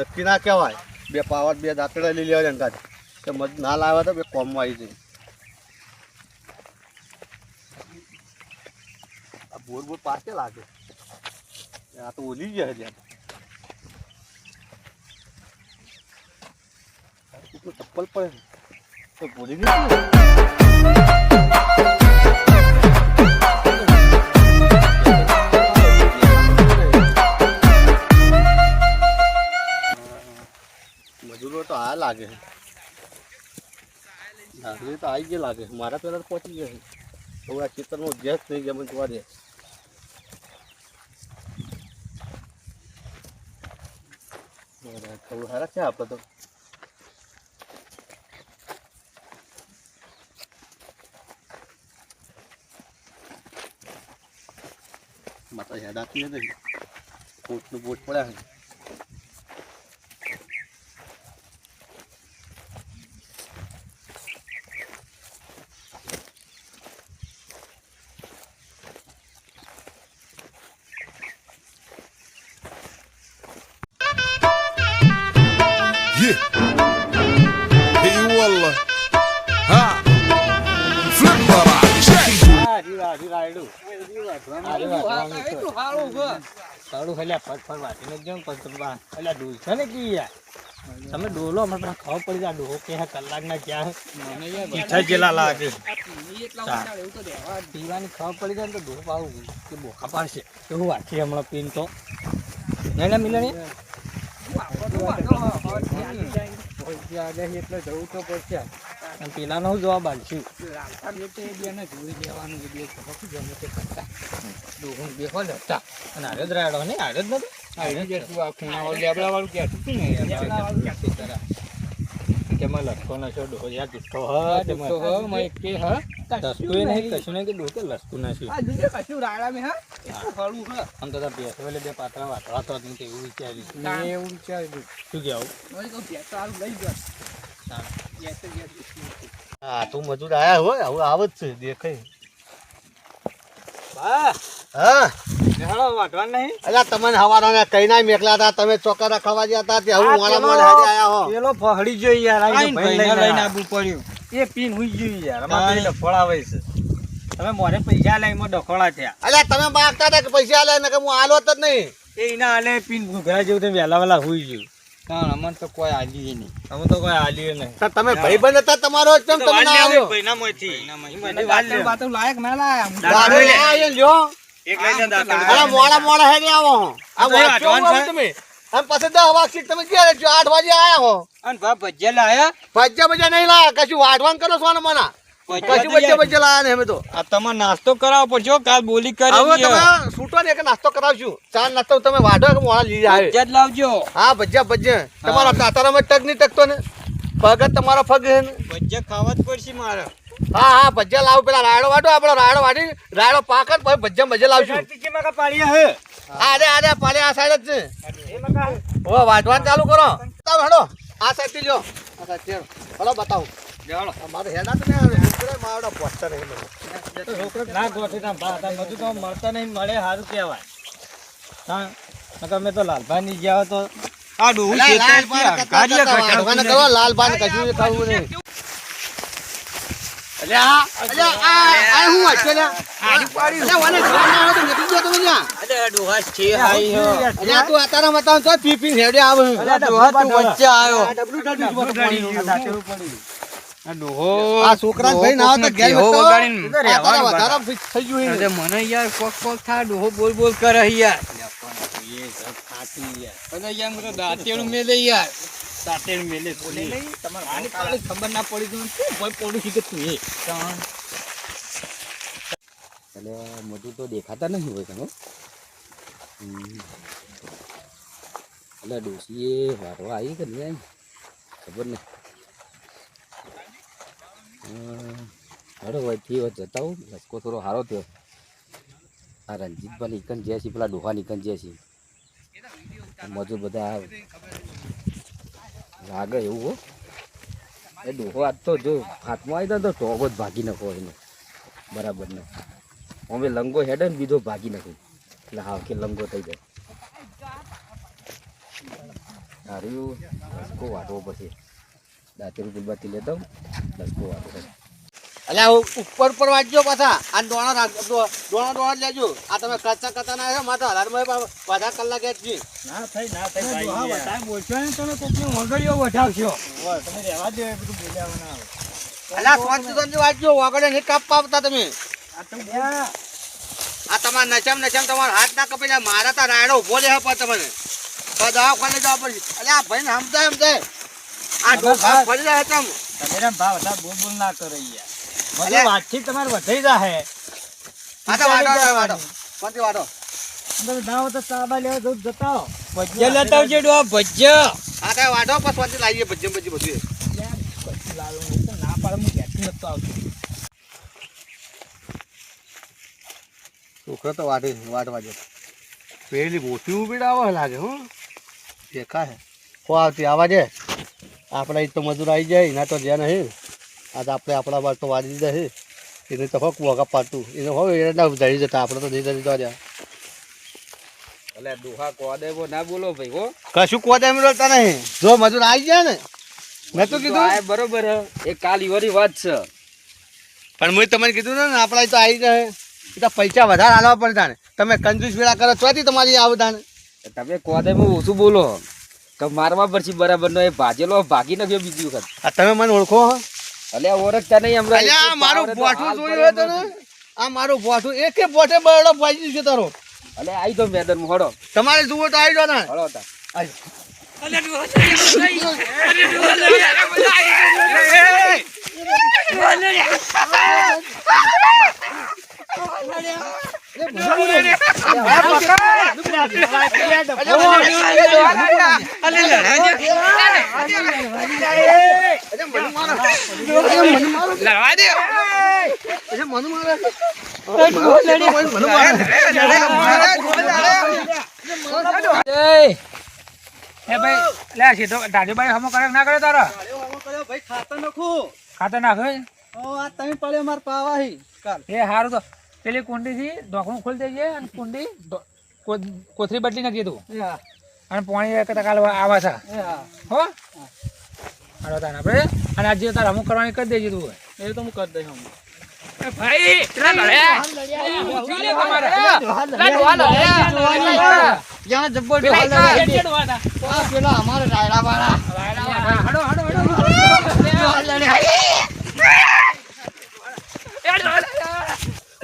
નક્કી ના કહેવાય. બે પાવર, બે દાંતડા લઈ લેવા અંગાત કે મજ ના લાવ્યા તો બે કોમમાં આવી જાય. આ બોર બોર પાસે લાગે? આ તો ઓલી જાય ત્યાં ચપ્પલ પડે તો ભૂલી ગઈ મજૂરો તો આ લાગે છે. નાગરી તો આવી ગયા લાગે મારા પહેલાં પહોંચી ગયા છે. હવે આ ખેતરમાં ગેસ થઈ ગયા, મને જોવા દે. થોડું સારા છે આપણે તો. માતા યાદ આપી નથી. બોટનું બોટ પડ્યા છે. તારું ખાલી આ ફટ ફટ જ જાઉં પછી તમે બા- છે ને કી યાર? તમે ડોલો મને પેલા ખબર પડી જાય ડોહો કે કલાક ક્યાં પીઠા જેલા લાગે. પીવાની ખબર પડી જાય ને તો ડોહો પાવું કે બોખા પાડશે. એવું વાંચી હમણાં પીન તો. નહીં ના મિલન એટલે જવું તો પડશે. પેલાનો હું જવાબ આલશું ડોહો બેહો ને હતા અને હારે જ રાયડો ને હારે જ નથી તેમાં લસકો નાખ્યો ડોહો યાર જુઠ્ઠો હ તેમાં લસકું નહીં કશું નહીં કે ડોહો કે લસકું નાખ્યું આમ તો ભેંસ વેલે બે વાટવા તો જ નહીં એવું વિચાર્યું શું કહેવું હા તું મજૂર આયા હોય હવે આવ જ છે દેખાય. બા હા. નેહાળો વાટવાનું નહીં. અલ્યા તમને હવાના કઈ ના મેકલા હતા તમે ચોકરા ખાવા ગયા હતા તે હું મોડા મોડા હાજે આયા હો. પેલો ફહડી જોઈ યાર આઈને ભાઈને લઈને આવવું પડ્યું. એ પીન હુઈ ગયું યાર અમારે પેલી હોય છે. તમે મોરે પૈસા લઈ એમાં ડફોળા થયા. અલ્યા તમે માગતા હતા કે પૈસા લે ને કે હું આલો જ નહીં. એ એના હાલે પીન ઘૂઘરા જેવું તમે વેલા વહેલા હુઈ ગયું. અમને તો કોઈ આલી નહીં. અમે તો કોઈ હાલ્યું નહીં. તમે ભાઈબંધ હતા તમારો જ કેમ તમે ના આવ્યો? લાયક ના લાયા. દારૂ લઈ આવીને લ્યો. અલા મોડા મોડા આવો આ advance હોય તમે? પછી દસ વાગશી તમે છો. આઠ વાગે આયા હો. અને બા ભજીયા લાયા? ભજ્જા ભજ્જા નહીં લાયા. કશું વાઢવાન કરો છો ને મના? કશું ભજ્જા ભજ્જા લાયા ને અમે તો. આ તમારે નાસ્તો કરાવો પડશે કાલ બોલી હવે કરી તમે છૂટો ને એક નાસ્તો કરાવશું. ચા નાસ્તો તમે વાઢો કે મોડા લઈ આવે ભજીયા જ લાવજો. હા ભજ્જા ભજ્જા તમારો તાતારામાં ટક નહીં ટકતો ને. પગ તમારો પગ હે ને. ભજીયા ખાવા જ પડશે મારે. હા હા ભજ્જા લાવ પેલા. રાયડો વાટો આપણો રાયડો વાટી રાયડો પાક જ પછી ભજ્જા ભજ્જા લાવશું. હા. અરે અરે પાડે આ સાઈડ જ છે. ઓ વાટવાનું ચાલુ કરો. બતાવો હેડો. આ સાઈડથી જો આ સાઈડ બતાવો. મારે હેડા તો નહીં મારો પોસ્ટર નહીં ના ગોઠી ના ભા બધું તો મળતા નહીં મળે સારું કહેવાય. હા નકર તો લાલભાઈ ની ગયા તો આ ડોહું છે, ઘટાડતું કરો, લાલ કશું ખાવું નહીં. અલ્યા, અલ્યા, આ- છે અલ્યા? અલ્યા, ઘરમાં ના આવ્યો તો નીકળી ગયો તમે ત્યાં. ડોહા છે હાઈ હો. અલ્યા, તું અત્યારે બતાવ તો પી પી હેડે આવે. અરે ડોહા તું વચ્ચે આવ્યો. આ ડોહો આ છોકરા ભાઈ ના તો ઘેર વગાડીને આ તારા રહેવાનું વધારે ફિક્સ થઈ ગયું અરે મને યાર કોક કોક થાય ડોહો બોલ બોલ કરે યાર. અરે યાર મને દાંતેડું મેલે યાર. દાંતેડું મેલે આની કાલે ખબર ના પડી તો શું પડું તું એ? એટલે મજૂર તો દેખાતા નહીં હોય તમે એટલે ડોસીએ વારવા આવી કે નહીં આવી? ખબર નહીં. હડો હોય થયો જતા હું લસકો થોડો સારો થયો. આ રણજીતભાઈ નીકળ જ્યાં છીએ પેલા ડોહા નીકળ જ્યાં છીએ મજૂર બધા લાગે એવું હો. એ ડોહો આજ તો જો હાથમાં આવી તો ટોગો જ ભાગી નાખો એનો. બરાબર ને. અમે લંગો હેડે ને બીજો ભાગી નાખું. એટલે હા કે લંગો થઈ જાય. સારું લસકો વાટવો પછી દાંતેરું ગુલબાતી લેતો લસકો વાટવો અલ્યા ઉપર ઉપર વાંચજો પાછા. આ દોણા રાખજો દોણા દોણા જ લેજો. આ તમે કચ્ચા કચ્ચા ના છે માતા હલારમાં વધારે કલાક જ છે. ના થઈ ના થઈ ભાઈ. હા વધારે બોલશો ને તમે કોકની વગડીઓ વઢાવશો? તમે રહેવા દો એ બધું બોલ્યા ના અલ્યા સ્વચ્છ સંજો વાંચજો. વાગડે નહીં કાપવા આવતા તમે. આ તો આ તમાર નચમ નચમ તમારા હાથ ના કપી મારા તો રાયડો ઊભો લે પણ તમને. તો દવાખાને જવા પડશે. અલ્યા ભાઈ ને સમજાય સમજાય. આ ડોફા ફરી જાય તમ તમે ભાવ વધારે બોલ બોલ ના કરો યાર. અલ્યા. બધું તમારે વધારી જાહે. આ તો વાટો વાટો વાટો કોણથી તમે ના તો સાબા લેવા જવું જતા હો ભજીયા લેતા આવજો ડો ભજીયા. આ તો વાડો પછી કોણથી લાવીએ ભજ્જમ ભજી બધું લાલો ના પાડે હું ઘેરથી નતો આવતો છોકરો તો વાટે વાટ વાજે પેલી મોટી ઊભી આવે લાગે હું. દેખાય. કો આવતી આવા છે આપણે તો મજૂર આવી જાય એના તો જ્યાં નહીં. આ તો આપણે આપણા બાર તો વાળી દીધા છે. એને તો હોક મોગા પાડતું. એને હોય એને ના ધરી જતા આપણે તો નહીં ધરી જવા જ્યાં એટલે દુહા કોદે ના બોલો ભાઈ હો. કશું કોદે રહેતા નહીં. જો મજૂર આવી જાય ને મેં તો આ કીધું. બરોબર એ કાલ ઈવોની વાત છે. પણ મેં તમને કીધું ને આપણા તો આવી જાય એ તો પૈસા વધારે આલવા પડતા ને. તમે કંજૂસ વેળા કરો ચોથી તમારી આવતા ને તમે કોદે ઓછું બોલો. કે મારવા પછી બરાબર નો એ ભાજેલો ભાગી નાખ્યો બીજી વખત આ તમે મને ઓળખો હો અલે ઓળખતા નહીં હમણાં અલ્યા મારું તો બોઠું જોયું હોય તો ને આ મારું બોઠું એકે બોઠે બરડો ભાજી છે તારો અલે આઈ તો મેદાનમાં હડો તમારે જુઓ તો આવી જો ને હડો તા લડવા દે એ ભાઈ લે સીધો દાદીભાઈ હમો કરે ના કરે તારા ખાતર નાખે એ હારું તો પેલી કુંડી થી ખોલી દેજે અને કુંડી ઢો- કો- કોથળી બદલી નાખી તું. અને પાણી આવા છે હો. હાલો તાને આપણે. અને આજે તારે અમુક કરવાની કરી દેજે તું એ તો હું કરી દઈશ ભાઈ પેલા લડ્યા. ઉઠી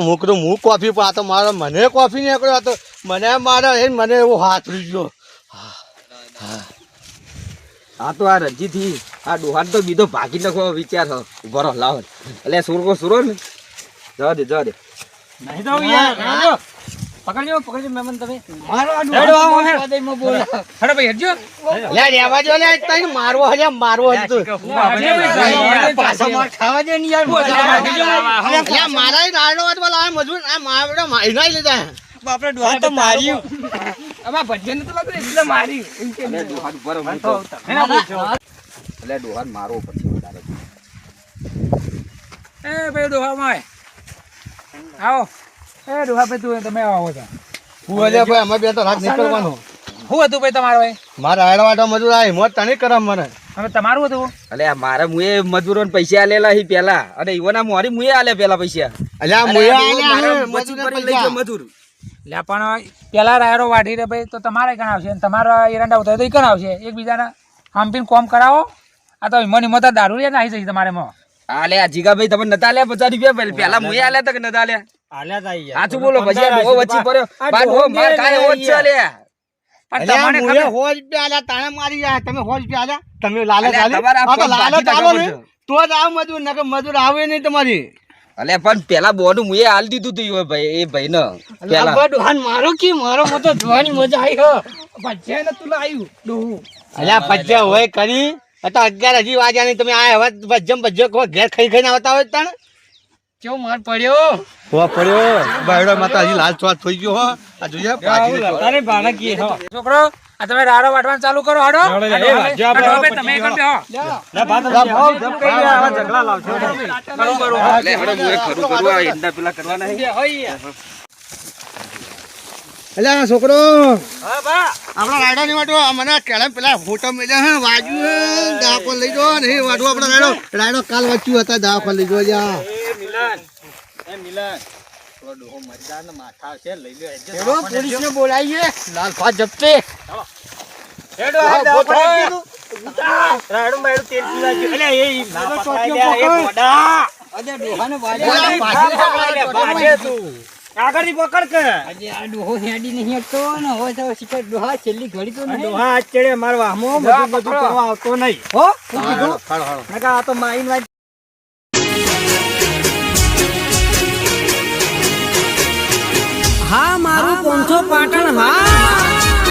મૂકરું હું કોફી તો મારો મને કોફી નીકળ્યો આ મને મારે એ મને એવો હાથ ગયો આ તો આ રજી થી આ ડોહાન તો બીજો ભાગી નાખો વિચાર હ ઊભો રહો લાવો. એટલે સુરકો સુરો ને. જવા દે જવા દે. નહીં તો યાર. પકડજો પકડજો મેમન તમે. હેડો આવો હેડો. હેડો. ભાઈ હેડજો. લે રેવા જો લે તઈ મારવો હજે મારવો હજે તો. પાછો માર ખાવા દે ને યાર અલ્યા મારા રાયડો વાટવા લાવે મજૂર આ માવડો માઈના લીધા. બાપરે ડોહા તો માર્યું. આમાં ભજન તો લાગે એટલે માર્યું. એટલે ડોહાન ઊભો રહો, હું તો એના પૂછો એટલે ડોહાન મારવો પછી વધારે. એ ભાઈ ડોહા માય આવો. એ ડોહા ભાઈ તું તમે આવો છો. હું અલ્યા ભાઈ અમે બે તો રાત નીકળવાનો. શું હતું ભાઈ તમારો ભાઈ મારા રાયડો વાટવા મજૂર આ હિંમત તને કરમ મને. હવે તમારું હતું? અલે આ મારે મુએ મજૂરોને પૈસા આલેલા હી પેલા. અને ઈવોના મોરી મુએ આલે પેલા પૈસા. અલ્યા અલે મુયા આ આલ્યા મારા હે, મજૂર પર લઈ ગયો મજૂર. લે પણ પેલા રાયરો વાઢી રે ભાઈ તો તમારે કણ આવશે? અને તમારા એરંડા ઉતારે તો ઈ કણ આવશે? એકબીજાના હંપીને કોમ કરાવો? આ તો મને મત દારૂ રે નાખી જશે તમારે માં આલે જીગાભાઈ તમે નતા આલ્યા? પચાસ રૂપિયા પેલા મુએ આલ્યા તક નતા આલ્યા? સાચું બોલો પછી આ ડોહો પડ્યો. બાર ડોહો માર ખાય એવો છે અલ્યા પણ તમને ખબર હોજ રૂપિયા આલ્યા તાણે મારી ગયા તમે હોજ રૂપિયા આલ્યા? તમે લાલચ અલ્યા, આ આ તો લાલચ આલો ને. તો જ આવ મજૂર નકર મજૂર આવે નહીં તમારી. અલે પણ પેલા બોનું મુએ આલ દીધું તું ભાઈ એ ભાઈ ને પેલા. મારો કે? મારો જોવાની મજા આવી હો. ભજ્યા ને તું લાયું. ડોહું. અલ્યા ભજ્યા હોય કરી અત્યારે અગિયાર હજી વાગ્યા નહીં. તમે આ હવે ભજ્જમ ભજ્જો કહો ઘેર ખાઈ ખાઈને આવતા હોય તણ? કેવો માર પડ્યો? હો પડ્યો? બાયડો માતા હજી લાલ સ્વાદ થઈ ગયો હો. આ જોઈએ ભાજી તારે ભાણા કી હો. છોકરો આ તમે રાડો વાટવાનું ચાલુ કરો હાડો. હાડો, લે, લે, વાંચજો આપણે. હાડો, ભાઈ, તમે કરો કરો લે ભાત જમ કઈ ગયા ઇંડા પેલા લાવશો બેહો ઈ. અલ્યા છોકરો. આપણા રાયડો ની વાટો મને કેળે પેલા ફોટો મેલ્યા હે વાજુ દાખો લઈ જો ને વાટો આપણો રાયડો. રાયડો કાલ વાંચ્યું હતા દાખો લઈ જો. જા મિલન. એ મિલન. ડોહાને ના. આગળથી પકડ કે? આજે આ ડોહો હેડી નહીં હતો ને હોય તો શિકાર ડોહા છેલ્લી ઘડી તો નહીં. ડોહા આજ ચડે મારવા. વાહમાં બધું બધું કરવા આવતો નહીં. હો? શું કીધું? હાલો ફાળો નકા આ તો માઈન વાઈ હા મારું પોંચો પાટણ